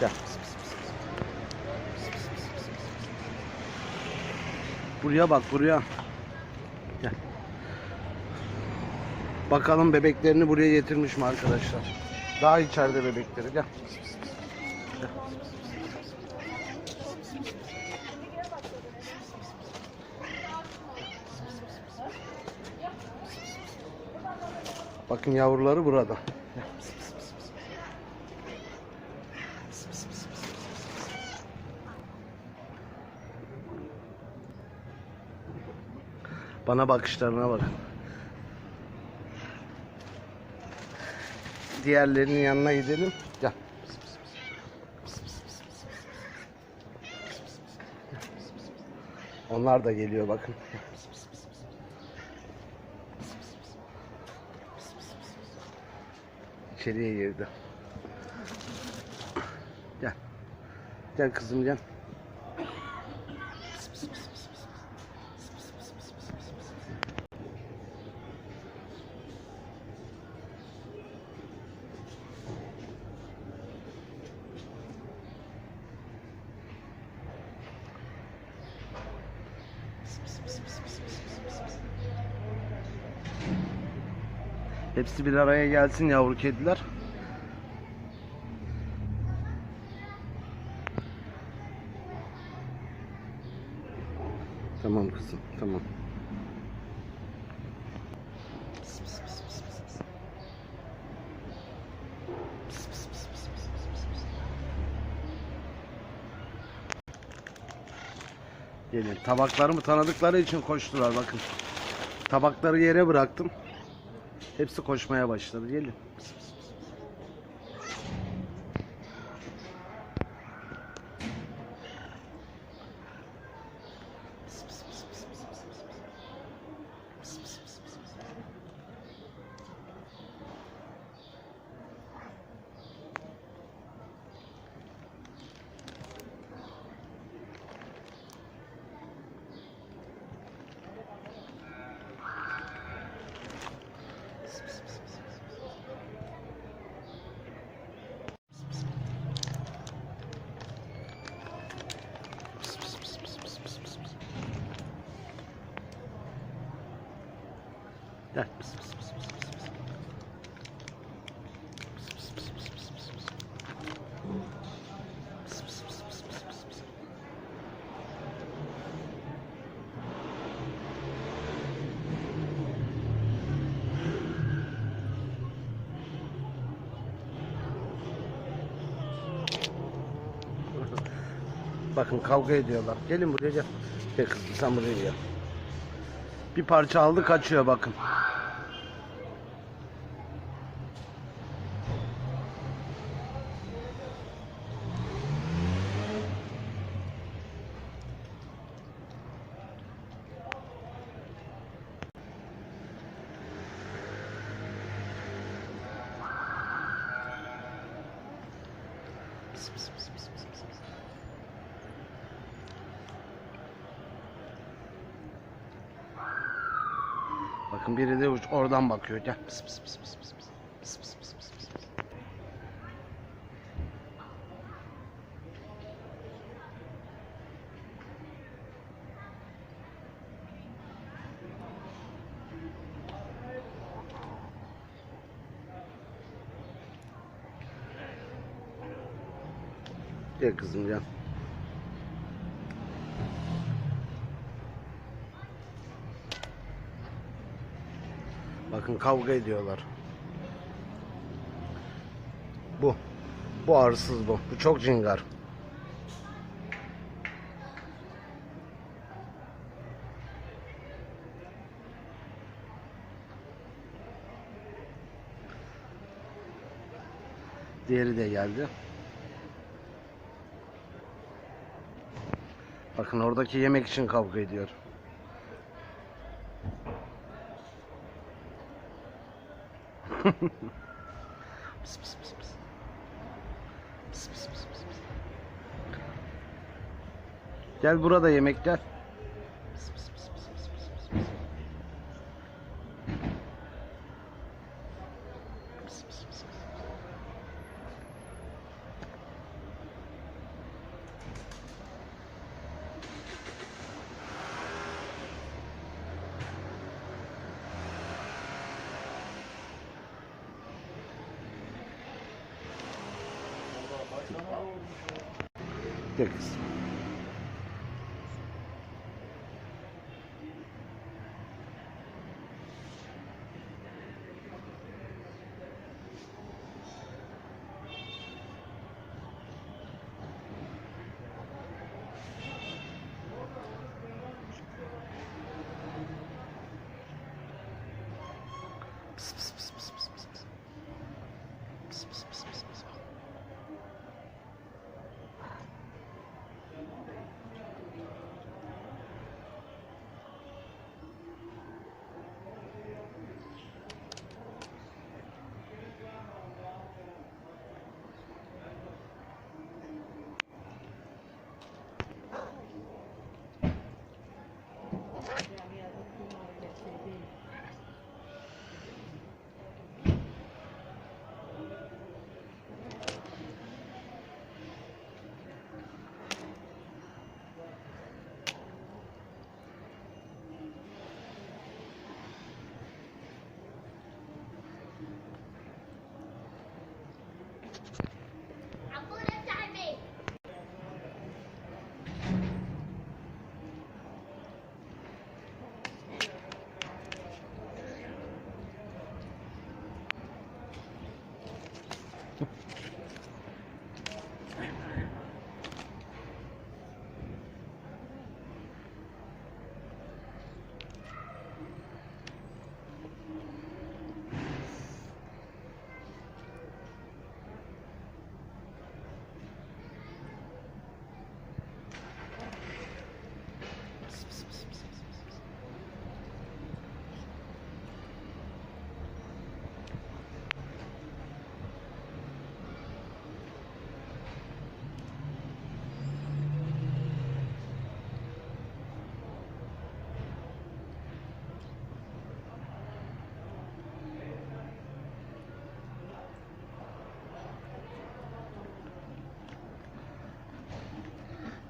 Gel. Buraya bak buraya. Gel. Bakalım bebeklerini buraya getirmiş mi arkadaşlar? Daha içeride bebekleri. Gel. Gel. Bakın yavruları burada. Bana bakışlarına bakın. Diğerlerinin yanına gidelim. Gel. Onlar da geliyor bakın. İçeriye girdi. Gel. Gel kızım gel. Hepsi bir araya gelsin yavru kediler. Tamam kızım, tamam. Gelin. Tabaklarımı tanıdıkları için koştular bakın. Tabakları yere bıraktım. Pıs, pıs, pıs, pıs, pıs, pıs. Pıs, pıs, pıs, pıs, pıs, pıs, pıs. Pıs, pıs, pıs, pıs, pıs, pıs, pıs. Bakın kavga ediyorlar. Gelin buraya gel. Gel kızım sen buraya gel. Bir parça aldı kaçıyor bakın. Pıs, pıs, pıs, pıs, pıs, pıs, pıs. Bakın biri de oradan bakıyor. Gel. Pıs, pıs, pıs. Pıs, pıs, pıs, pıs, pıs, Gel kızım gel. Bakın kavga ediyorlar. Bu. Bu arsız bu. Bu çok cingar. Diğeri de geldi. Bakın oradaki yemek için kavga ediyor. Pıs pıs pıs pıs. Pıs pıs pıs pıs pıs. Gel burada yemek gel. Pıs pıs pıs pıs pıs pıs pıs pıs. Pıs pıs pıs pıs. Gel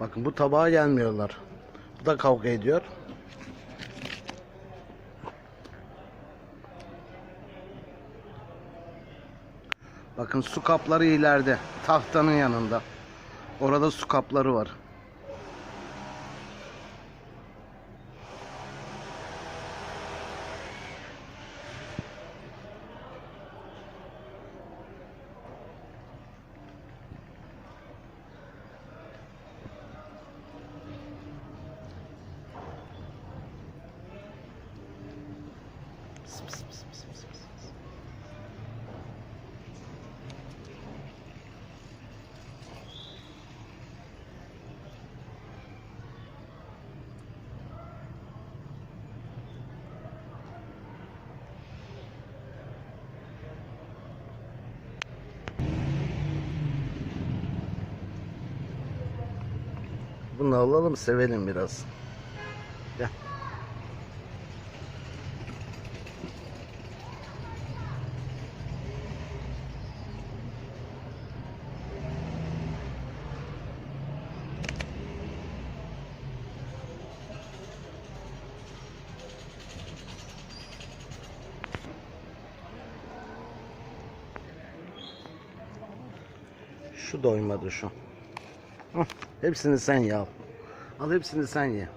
Bakın bu tabağa gelmiyorlar. Bu da kavga ediyor. Bakın su kapları ileride. Tahtanın yanında. Orada su kapları var. Bunu alalım sevelim biraz. Şu doymadı şu. Hah, hepsini sen ye al. Hepsini sen ye.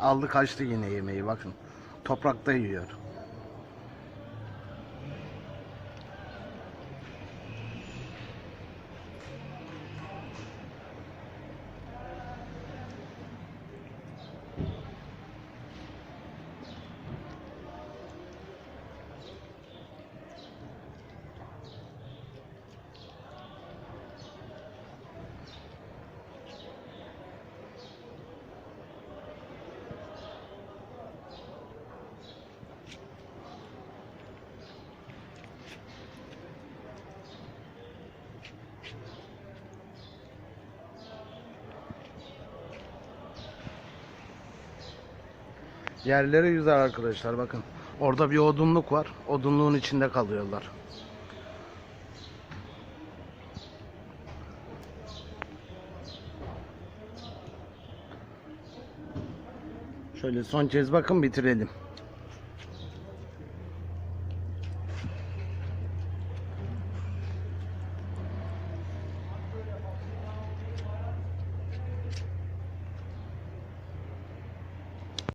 Aldı kaçtı yine yemeği bakın. Toprakta yiyor. Yerleri güzel arkadaşlar bakın. Orada bir odunluk var. Odunluğun içinde kalıyorlar. Şöyle son kez bakın bitirelim.